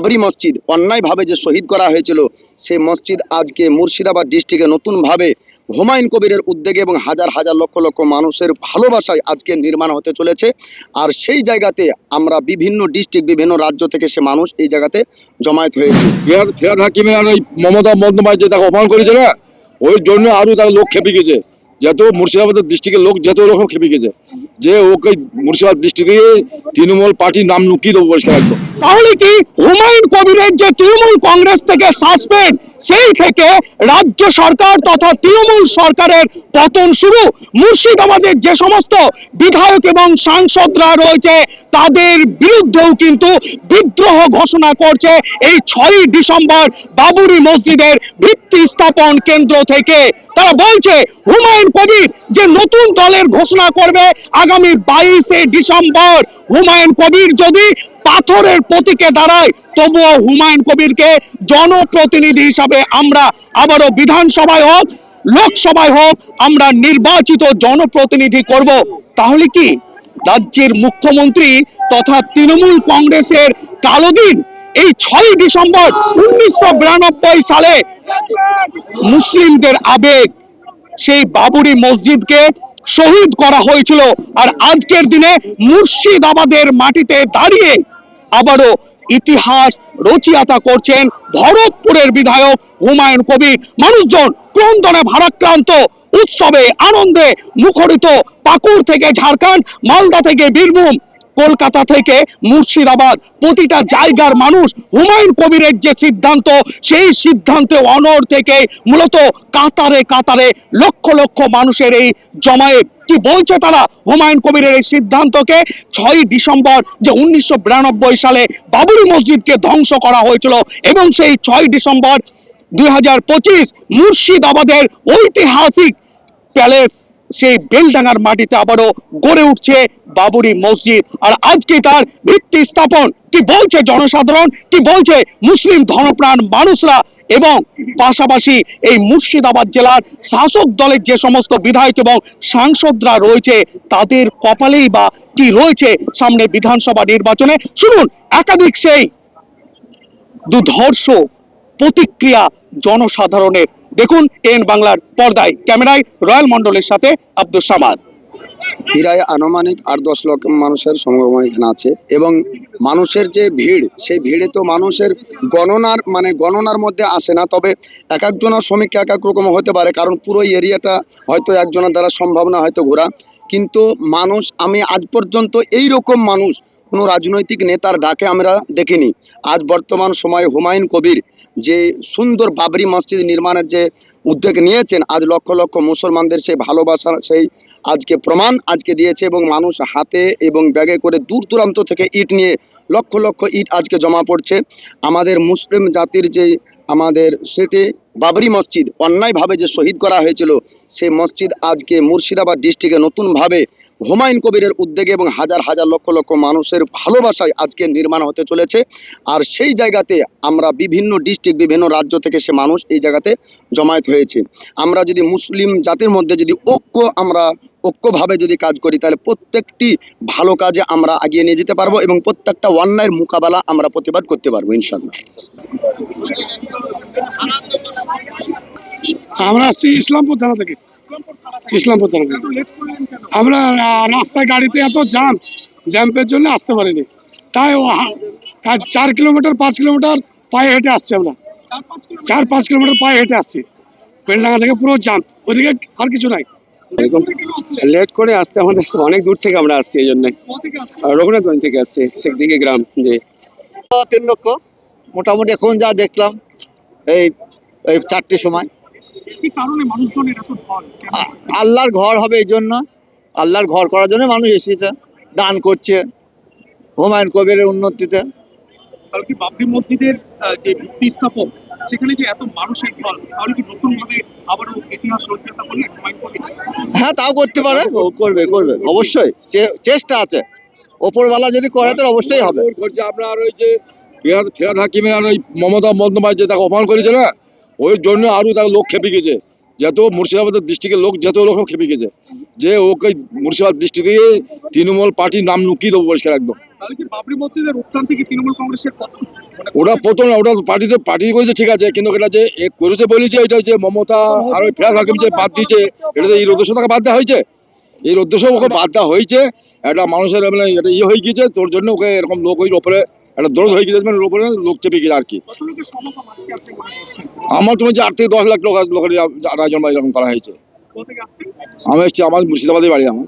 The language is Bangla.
বাবরি মসজিদ অন্যায়ভাবে যে শহীদ করা হয়েছিল, সেই মসজিদ আজকে মুর্শিদাবাদ ডিস্ট্রিক্টে নতুনভাবে হুমায়ুন কবিরের উদ্যোগে এবং হাজার হাজার লক্ষ লক্ষ মানুষের ভালোবাসায় আজকে নির্মাণ হতে চলেছে। আর সেই জায়গাতে আমরা বিভিন্ন ডিস্ট্রিক্ট বিভিন্ন রাজ্য থেকে সে মানুষ এই জায়গাতে জমায়েত হয়েছে। ফেরাদ হাকিমের আর ওই মমতা বন্দ্যোপাধ্যায় তাকে অপমান করেছে না, ওই জন্য আরও তার লোক খেপে গেছে। যেহেতু মুর্শিদাবাদের ডিস্ট্রিক্টের লোক যত রকম খেপে গেছে, যে ওকে মুর্শিদাবাদ ডিস্ট্রিক্টে তৃণমূল পার্টির নাম লুকিয়ে দেবো পরিষ্কার তাহলে কি হুমায়ুন কবিরের যে তৃণমূল কংগ্রেস থেকে সাসপেন্ড সেই থেকে রাজ্য সরকার তথা তৃণমূল সরকারের পতন শুরু। মুর্শিদাবাদের যে সমস্ত বিধায়ক এবং সাংসদরা রয়েছে, তাদের বিরুদ্ধেও কিন্তু বিদ্রোহ ঘোষণা করছে এই ছয়ই ডিসেম্বর বাবুরি মসজিদের ভিত্তি স্থাপন কেন্দ্র থেকে। তারা বলছে, হুমায়ুন কবির যে নতুন দলের ঘোষণা করবে আগামী বাইশে ডিসেম্বর, হুমায়ুন কবির যদি পাথরের প্রতীকে দাঁড়ায়, তবুও হুমায়ুন কবিরকে জনপ্রতিনিধি হিসাবে আমরা আবারও বিধানসভায় হোক, লোকসভায় হোক, আমরা নির্বাচিত জনপ্রতিনিধি করব। তাহলে কি? রাজ্যের মুখ্যমন্ত্রী তথা তৃণমূল কংগ্রেসের কালো দিন এই ছয় ডিসেম্বর উনিশশো বিরানব্বই সালে মুসলিমদের আবেগ, সেই বাবুরি মসজিদকে শহীদ করা হয়েছিল। আর আজকের দিনে মুর্শিদাবাদের মাটিতে দাঁড়িয়ে আবারও ইতিহাস রচিয়াতা করছেন ভরতপুরের বিধায়ক হুমায়ুন কবির। মানুষজন ক্রন্দনে ভারাক্রান্ত, উৎসবে আনন্দে মুখরিত। পাকুড় থেকে ঝাড়খণ্ড, মালদা থেকে বীরভূম কলকাতা থেকে মুর্শিদাবাদ, প্রতিটা জায়গার মানুষ হুমায়ুন কবিরের যে সিদ্ধান্ত, সেই সিদ্ধান্তে অনর থেকে মূলত কাতারে কাতারে লক্ষ লক্ষ মানুষের এই জমায়েত। কি বলছে তারা হুমায়ুন কবিরের এই সিদ্ধান্তকে? ছয় ডিসেম্বর যে উনিশশো বিরানব্বই সালে বাবরি মসজিদকে ধ্বংস করা হয়েছিল এবং সেই ছয় ডিসেম্বর দুই হাজার পঁচিশ মুর্শিদাবাদের ঐতিহাসিক প্যালেস সেই বেলডাঙ্গার মাটিতে আবারও গড়ে উঠছে বাবুরি মসজিদ। আর আজকে তার ভিত্তি স্থাপন, কি বলছে জনসাধারণ, কি বলছে মুসলিম ধর্মপ্রাণ মানুষরা? এবং পাশাপাশি এই মুর্শিদাবাদ জেলার শাসক দলের যে সমস্ত বিধায়ক এবং সাংসদরা রয়েছে, তাদের কপালেই বা কি রয়েছে সামনে বিধানসভা নির্বাচনে? শুনুন, একাধিক সেই দুধর্ষ প্রতিক্রিয়া জনসাধারণের দেখুন এন বাংলার পর্দায়, ক্যামেরায় রয়্যাল মন্ডলের সাথে আব্দুল সামাদ। প্রায় আনুমানিক আট দশ লক্ষ মানুষের সমাগম এখানে আছে এবং মানুষের যে ভিড়, সেই ভিড়ে তো মানুষের গণনার মানে গণনার মধ্যে আসে না, তবে এক একজনের শ্রমিক এক এক রকম হতে পারে, কারণ পুরো এরিয়াটা হয়তো একজনের দ্বারা সম্ভব না হয়তো ঘোরা। কিন্তু মানুষ, আমি আজ পর্যন্ত এই রকম মানুষ, কোনো রাজনৈতিক নেতার ডাকে আমরা দেখিনি। আজ বর্তমান সময়ে হুমায়ুন কবির যে সুন্দর বাবরি মসজিদ নির্মাণের যে উদ্যোগ নিয়েছেন, আজ লক্ষ লক্ষ মুসলমানদের সেই ভালোবাসার সেই আজকে প্রমাণ আজকে দিয়েছে এবং মানুষ হাতে এবং ব্যাগে করে দূর দূরান্ত থেকে ইট নিয়ে লক্ষ লক্ষ ইট আজকে জমা পড়ছে। আমাদের মুসলিম জাতির যে আমাদের স্মৃতি, বাবরি মসজিদ অন্যায়ভাবে যে শহীদ করা হয়েছিল, সেই মসজিদ আজকে মুর্শিদাবাদ ডিস্ট্রিক্টে নতুনভাবে হুমায়ুন কবিরের উদ্যোগে এবং হাজার হাজার লক্ষ লক্ষ মানুষের ভালোবাসায় আজকে নির্মাণ হতে চলেছে। আর সেই জায়গাতে আমরা বিভিন্ন ডিস্ট্রিক্ট বিভিন্ন রাজ্য থেকে সে মানুষ এই জায়গাতে জমায়েত হয়েছে। আমরা যদি মুসলিম জাতির মধ্যে যদি ঐক্য, আমরা ঐক্যভাবে যদি কাজ করি, তাহলে প্রত্যেকটি ভালো কাজে আমরা এগিয়ে নিয়ে যেতে পারব এবং প্রত্যেকটা অন্যায়ের মোকাবেলা আমরা প্রতিবাদ করতে পারব ইনশাল্লাহ আমরা আসছি ইসলামপুর থানা থেকে। ইসলামপুর থানা আমরা রাস্তায় গাড়িতে এত জ্যাম জ্যাম্পের জন্য আসতে পারিনি। তাই চার কিলোমিটার পাঁচ কিলোমিটার পায়ে হেঁটে আসছি আমরা। চার পাঁচ কিলোমিটার পায়ে হেঁটে আসছি। বেলডাঙ্গা থেকে পুরো জ্যাম ওদিকে আর কিছু নাই। লেট করে আসতে আমাদের অনেক দূর থেকে আমরা আসছি এই জন্য। রঘুনাথগঞ্জ থেকে আসছি শেখদিঘি গ্রাম জি। তিন লক্ষ মোটামুটি এখন যা দেখলাম এই এই চারটের সময়। আল্লাহর ঘর হবে এই জন্য। আল্লাহর ঘর করার জন্য মানুষ এসেছে। দান করছে। হুমায়ুন কবিরের উন্নতিতে। কালকে বাবরি মসজিদের যে ভিত্তি স্থাপক সেখানে যে এত মানুষের ঢল তাহলে কি নতুন ভাবে আবারও ইতিহাস রচনা করলে হ্যাঁ তাও করতে পারে। করবে করবে। অবশ্যই। চেষ্টা আছে। ওপরওয়ালা যদি করে তো অবশ্যই হবে। আমরা আর ওই যে ফেরাদ হাকিমের আর ওই মমতা বন্দ্যোপাধ্যায় তাকে অপমান করেছে না ওই জন্য আরও তার লোক খেপে গেছে। যেহেতু মুর্শিদাবাদের ডিস্ট্রিক্টের লোক যেত রকম খেপে গেছে। যে ওকে মুর্শিদাবাদ ডিস্ট্রিক্টে তৃণমূল পার্টির নাম লুকিয়ে দেবো পরিষ্কার একদম। মানে ওটা প্রথম না, ওটা পার্টিতে পার্টি করেছে ঠিক আছে কিন্তু এটা যে করেছে বলেছে এটা যে মমতা আর ওই ফেরাজ হাকিম যে বাদ দিয়েছে এটা তো এই উদ্দেশ্য টাকা বাদ দেওয়া হয়েছে। উদ্দেশ্য ওকে বাদ দেওয়া হয়েছে। একটা মানুষের মানে এটা ইয়ে হয়ে গিয়েছে তোর জন্য ওকে এরকম লোক ওই ওপরে একটা দরদ হয়ে গিয়েছে মানে উপরে লোক চেপে গেছে আর কি। লোকের আমার তুমি যে আট থেকে দশ লাখ লোক লোকের আয়োজন বা এরকম করা হয়েছে। আমি এসছি আমার মুর্শিদাবাদে বাড়ি আমার।